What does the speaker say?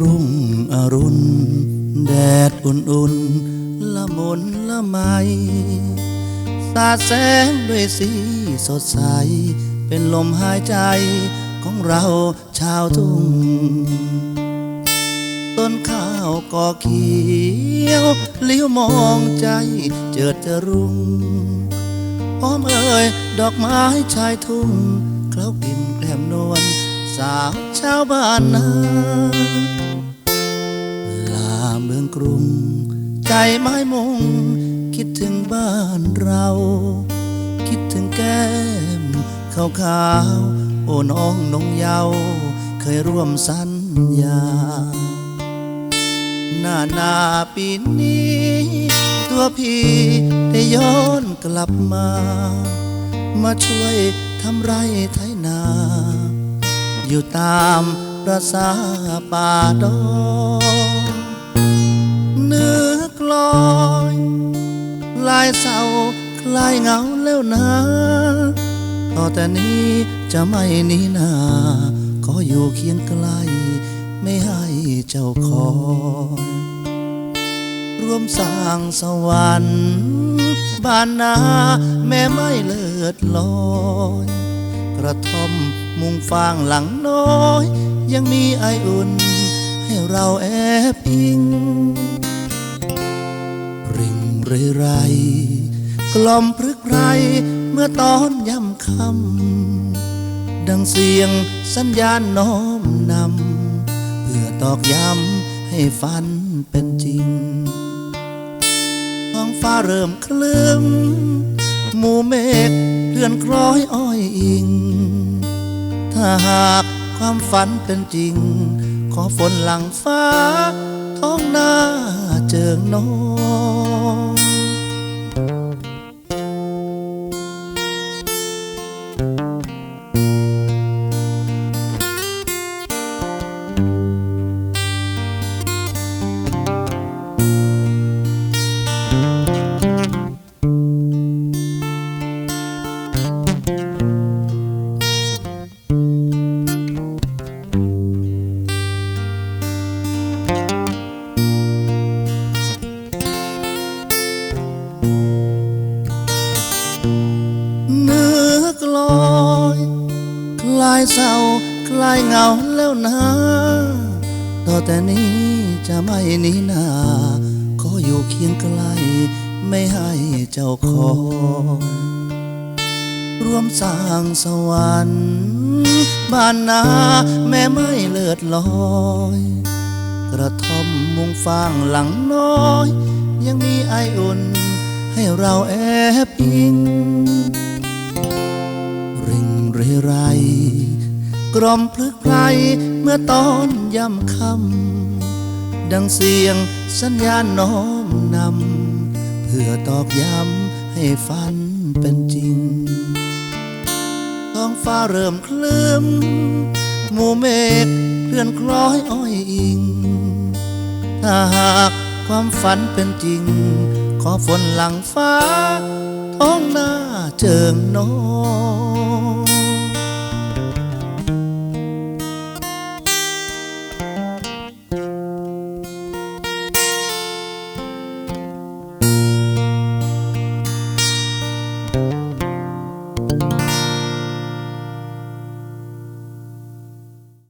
รุ่งอรุณ แดดอุ่นๆ ละมุนละไม สาดแสงด้วยสีสดใส เป็นลมหายใจของเราชาวทุ่ง นข้าวก็เขียวเลี้ยวมองใจเจิดจรุ่งหอมเอ่ยดอกไม้ชายทุ่งเคล้ากลิ่นแกล้มนวลสาวชาวบ้านนาลาเมืองกรุง ใจไม้มุง คิดถึงบ้านเรา คิดถึงแก้มขาวขาวโอ้น้องนงเยาวเคยร่วมสัญญา หน้าหนาปีนี้ ตัวพี่ได้ย้อนกลับมา มาช่วยทำไรไถนา อยู่ตามประสาป่าดอยเนื้อกลอยลายเศร้าคลายเหงาแล้วนะ ต่อแต่นี้จะไม่หนีหนาขออยู่เคียงใกล้ ไม่ให้เจ้าคอยร่วมสร้างสวรรค์บ้านนาแม่ไม่เลิศลอยกระท่อมมุงฟางหลังน้อย ยังมีไออุ่น ให้เราแอบอิง ริงเรไร กล่อมพรึกไรเมื่อตอนย่ำคำดังเสียงสัญญาณน้อมนำ พื่อตอกย้ำให้ฝันเป็นจริงท้องฟ้าเริ่มคลึ้มหมู่เมฆเลื่อนคล้อยอ้อยอิง ถ้าหากความฝันเป็นจริง ขอฝนหลังฟ้า ท้องหน้าเจิงน้อง กลอยคลายเศร้าคลายเหงาแล้วนะ ต่อแต่นี้จะไม่หนีหนาขออยู่เคียงใกล้ไม่ให้เจ้าคอยร่วมสร้างสวรรค์บ้านนาแม่ไม่เลิศลอยกระท่อมมุงฟางหลังน้อย ยังมีไออุ่นให้เราแอบอิง เรไรกล่อมพลึกไพรเมื่อตอนย่ำคำดังเสียงสัญญาณน้อมนำเพื่อตอกย้ำให้ฝันเป็นจริง ท้องฟ้าเริ่มคลึ้มหมู่เมฆเคลื่อนคล้อยอ้อยอิง ถ้าหากความฝันเป็นจริง ขอฝนหลังฟ้า ท้องหน้าเจิงน้อง